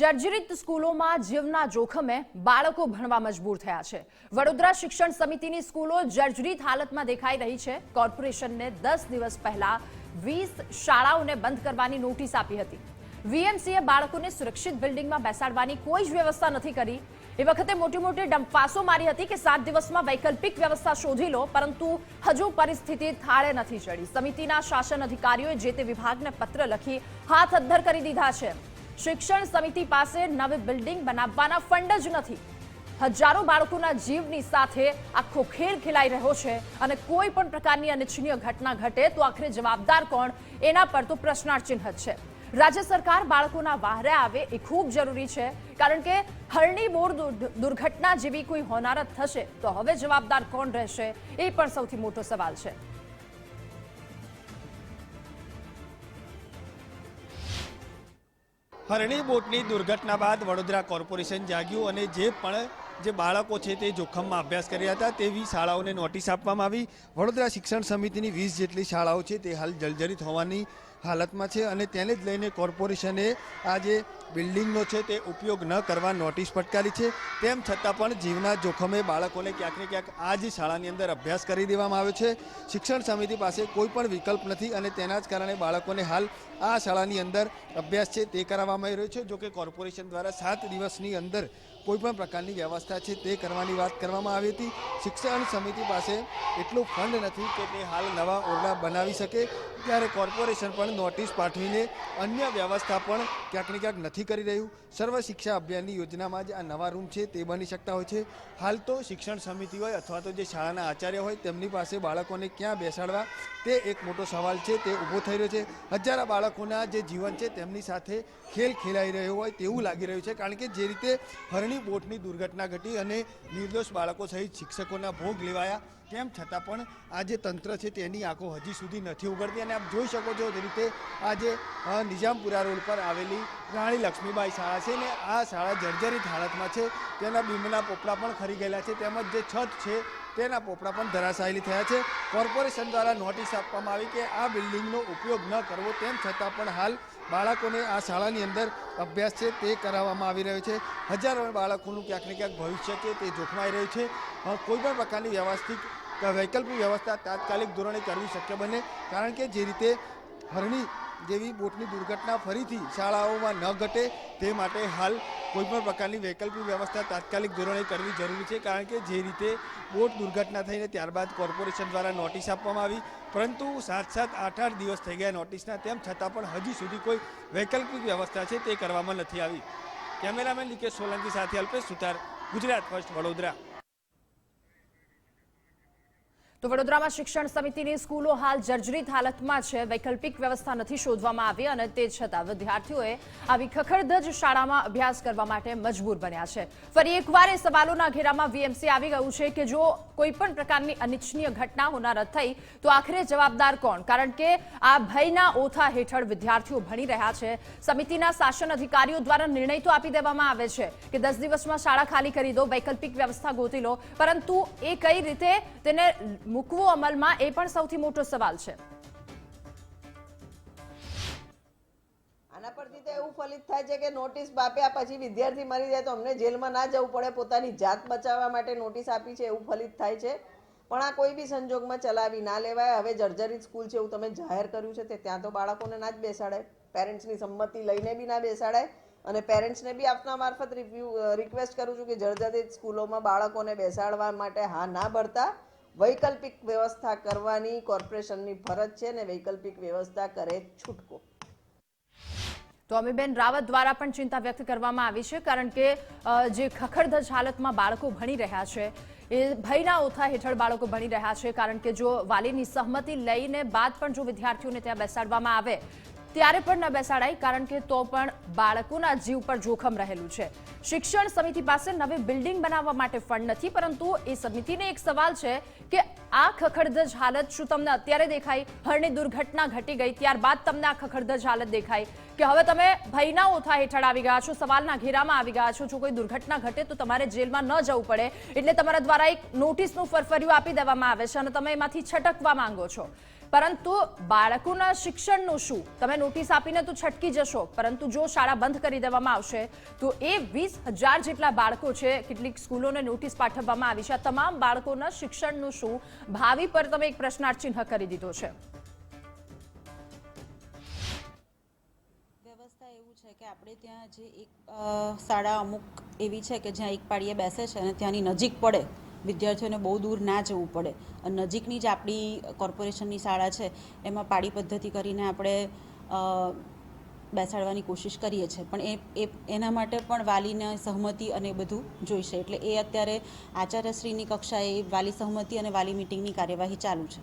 જર્જરિત સ્કૂલોમાં જીવના જોખમે બાળકો ભણવા મજબૂર થયા છે. વડોદરા શિક્ષણ સમિતિની સ્કૂલો જર્જરિત હાલતમાં દેખાઈ રહી છે. કોર્પોરેશનને દસ દિવસ પહેલા વીસ શાળાઓને બંધ કરવાની નોટિસ આપી હતી. વીએમસીએ બાળકોને સુરક્ષિત બિલ્ડિંગમાં બેસાડવાની કોઈ જ વ્યવસ્થા નથી કરી. એ વખતે મોટી મોટી ડંપાસો મારી હતી કે સાત દિવસમાં વૈકલ્પિક વ્યવસ્થા શોધી લો, પરંતુ હજુ પરિસ્થિતિ થાળે નથી ચડી. સમિતિના શાસન અધિકારીઓએ જે તે વિભાગને પત્ર લખી હાથ અદ્ધર કરી દીધા છે. શિક્ષણ સમિતિ પાસે નવી બિલ્ડિંગ બનાવવાના ફંડ જ નથી. હજારો બાળકોના જીવની સાથે આખો ખેલ ખેલાઈ રહ્યો છે અને કોઈ પણ પ્રકારની અનિચ્છનીય ઘટના ઘટે તો આખરે જવાબદાર કોણ? એના પર તો પ્રશ્નાર્થ ચિહ્ન છે. રાજ્ય સરકાર બાળકોના વહારે આવે એ ખૂબ જરૂરી છે. કારણ કે હરણી બોર દુર- દુર્ઘટના જેવી કોઈ હોનારત થશે તો હવે જવાબદાર કોણ રહેશે એ પણ સૌથી મોટો સવાલ છે. હરણી બોટની દુર્ઘટના બાદ વડોદરા કોર્પોરેશન જાગ્યું અને જે પણ જે બાળકો છે તે જોખમમાં અભ્યાસ કર્યા હતા તેવી શાળાઓને નોટિસ આપવામાં આવી. વડોદરા શિક્ષણ સમિતિની વીસ જેટલી શાળાઓ છે તે હાલ જર્જરિત હોવાની હાલતમાં છે અને તેને જ લઈને કોર્પોરેશને આ જે બિલ્ડિંગનો છે તે ઉપયોગ ન કરવા નોટિસ ફટકારી છે. તેમ છતાં પણ જીવના જોખમે બાળકોને ક્યાંક ને ક્યાંક આ જ શાળાની અંદર અભ્યાસ કરી દેવામાં આવ્યો છે. શિક્ષણ સમિતિ પાસે કોઈ પણ વિકલ્પ નથી અને તેના જ કારણે બાળકોને હાલ આ શાળાની અંદર અભ્યાસ છે તે કરાવવામાં આવી રહ્યો છે, જોકે કોર્પોરેશન દ્વારા સાત દિવસની અંદર કોઈ પણ પ્રકારની વ્યવસ્થા છે તે કરવાની વાત કરવામાં આવી હતી. શિક્ષણ સમિતિ પાસે એટલું ફંડ નથી કે તે હાલ નવા ઓરડા બનાવી શકે. ત્યારે કોર્પોરેશન પણ નોટિસ પાઠવીને અન્ય વ્યવસ્થા પણ ક્યાંક ને ક્યાંક નથી કરી રહ્યું. સર્વ શિક્ષા અભિયાનની યોજનામાં જે આ નવા રૂમ છે તે બની શકતા હોય છે. હાલ તો શિક્ષણ સમિતિ હોય અથવા તો જે શાળાના આચાર્ય હોય તેમની પાસે બાળકોને ક્યાં બેસાડવા? તે એક મોટો સવાલ છે, તે ઊભો થઈ રહ્યો છે. હજારા બાળકોના જે જીવન છે તેમની સાથે ખેલ ખેલાઈ રહ્યો હોય તેવું લાગી રહ્યું છે. કારણ કે જે રીતે હરણી બોટની દુર્ઘટના ઘટી અને નિર્દોષ બાળકો સહિત શિક્ષકોના ભોગ લેવાયા. તેમ છતાં પણ આ જે તંત્ર છે તેની આંખો હજી સુધી નથી ઉગડતી અને આપ જોઈ શકો છો જે રીતે આ જે નિઝામપુરા રોડ પર આવેલી રાણી લક્ષ્મીબાઈ શાળા છે ને આ શાળા જર્જરિત હાલતમાં છે. તેના બીમના પોપડા પણ ખરી ગયેલા છે. તેમજ જે છત છે તેના પોપડા પણ ધરાશાયી થયા છે. કોર્પોરેશન દ્વારા નોટિસ આપવામાં આવી કે આ બિલ્ડિંગનો ઉપયોગ ન કરવો તેમ છતાં પણ હાલ બાળકોને આ શાળાની અંદર અભ્યાસ છે તે કરાવવામાં આવી રહ્યો છે. હજારો બાળકોનું ક્યાંક ને ક્યાંક ભવિષ્ય છે તે જોખમાઈ રહ્યું છે. કોઈપણ કોઈ પ્રકારની વ્યવસ્થિત, વૈકલ્પિક વ્યવસ્થા તાત્કાલિક ધોરણે કરવી શક્ય બને. કારણ કે જે રીતે હરણી જેવી બોટની દુર્ઘટના ફરીથી શાળાઓમાં ન ઘટે, તે માટે હાલ કોઈપણ પ્રકારની વૈકલ્પિક વ્યવસ્થા તાત્કાલિક ધોરણે કરવી જરૂરી છે, કારણ કે જે રીતે બોટ દુર્ઘટના થઈને ત્યારબાદ કોર્પોરેશન દ્વારા નોટિસ આપવામાં આવી, પરંતુ સાત સાત આઠ આઠ દિવસ થઈ ગયા નોટિસના, તેમ છતાં પણ હજી સુધી કોઈ વૈકલ્પિક વ્યવસ્થા છે તે કરવામાં નથી આવી. કેમેરામેન લીકેશ સોલંકી સાથે અલ્પેશ સુતાર ગુજરાત ફર્સ્ટ વડોદરા. તો વડોદરામાં શિક્ષણ સમિતિની સ્કૂલો હાલ જર્જરિત હાલતમાં છે. વૈકલ્પિક વ્યવસ્થા નથી શોધવામાં આવી અને તે છતાં વિદ્યાર્થીઓએ આવી ખખડધજ શાળામાં અભ્યાસ કરવા માટે મજબૂર બન્યા છે. ફરી એકવાર એ સવાલોના ઘેરામાં વીએમસી આવી ગયું છે કે જો કોઈ પણ પ્રકારની અનિચ્છનીય ઘટના હોનાર થઈ, તો આખરે જવાબદાર કોણ? કારણ કે આ ભયના ઓથા હેઠળ વિદ્યાર્થીઓ ભણી રહ્યા છે. સમિતિના શાસન અધિકારીઓ દ્વારા નિર્ણય તો આપી દેવામાં આવે છે કે દસ દિવસમાં શાળા ખાલી કરી દો, વૈકલ્પિક વ્યવસ્થા ગોતી લો, પરંતુ એ કઈ રીતે તેને મૂકવો અમલમાં એ પણ સૌથી મોટો સવાલ છે. આના પરથી તો એવું ફલિત થાય છે કે નોટિસ આપ્યા પછી વિદ્યાર્થી મરી જાય તો અમને જેલમાં ના જવું પડે, પોતાની જાત બચાવવા માટે નોટિસ આપી છે એવું ફલિત થાય છે. પણ આ કોઈ બી સંજોગમાં ચલાવી ના લેવાય. હવે જર્જરિત સ્કૂલ છે એવું તમે જાહેર કર્યું છે તે ત્યાં તો બાળકોને ના જ બેસાડાય પેરેન્ટ્સની સંમતિ લઈને બી ના બેસાડાય અને પેરેન્ટ્સને બી આપના મારફત રિવ્યુ રિક્વેસ્ટ કરું છું કે જર્જરિત સ્કૂલોમાં બાળકોને બેસાડવા માટે હા ના ભરતા. વૈકલ્પિક વ્યવસ્થા કરવાની કોર્પોરેશનની ફરજ છે ને વૈકલ્પિક વ્યવસ્થા કરે છૂટકો. તો અમીબેન, રાવત દ્વારા પણ ચિંતા વ્યક્ત કરવામાં આવી છે કારણ કે જે ખખડધજ હાલતમાં બાળકો ભણી રહ્યા છે, એ ભયના ઓથા હેઠળ બાળકો ભણી રહ્યા છે કારણ કે જો વાલીની સહમતિ લઈને બાદ પણ જો વિદ્યાર્થીઓને ત્યાં બેસાડવામાં આવે ત્યારે પણ ન બેસાડાય, કારણ કે તો પણ બાળકોના જીવ પર જોખમ રહેલું છે. શિક્ષણ સમિતિ પાસે નવી બિલ્ડિંગ બનાવવા માટે ફંડ નથી, પરંતુ એ સમિતિને એક સવાલ છે કે આ ખખડધજ હાલત શું તમને અત્યારે દેખાય? હળની દુર્ઘટના ઘટી ગઈ, ત્યારબાદ તમને આ ખખડધજ હાલત દેખાય કે હવે તમે ભયના ઓથા હેઠળ આવી ગયા છો, સવાલના ઘેરામાં આવી ગયા છો, જો કોઈ દુર્ઘટના ઘટે તો તમારે જેલમાં ન જવું પડે, એટલે તમારા દ્વારા એક નોટિસનું ફરફરિયું આપી દેવામાં આવે છે અને તમે એમાંથી છટકવા માંગો છો. પરંતુ બાળકોના શિક્ષણનું શું? તમે નોટિસ આપીને તો છટકી જશો, પરંતુ જો શાળા બંધ કરી દેવામાં આવશે, તો એ વીસ હજાર જેટલા બાળકો છે, કેટલીક સ્કૂલોને નોટિસ પાઠવવામાં આવી છે. તમામ બાળકોના શિક્ષણનું શું? ભાવિ પર તમે એક પ્રશ્નાર્થ ચિહ્ન કરી દીધો છે. છે કે આપણે ત્યાં જે એક શાળા અમુક એવી છે કે જ્યાં એક પાડીએ બેસે છે અને ત્યાંની નજીક પડે. વિદ્યાર્થીઓને બહુ દૂર ના જવું પડે. અને નજીકની જ આપણી કોર્પોરેશનની શાળા છે, એમાં પાડી પદ્ધતિ કરીને આપણે બેસાડવાની કોશિશ કરીએ છીએ. પણ એ એ, એના માટે પણ વાલીને સહમતિ અને બધું જોઈશે. એટલે એ અત્યારે આચાર્યશ્રીની કક્ષાએ વાલી સહમતિ અને વાલી મિટિંગની કાર્યવાહી ચાલુ છે.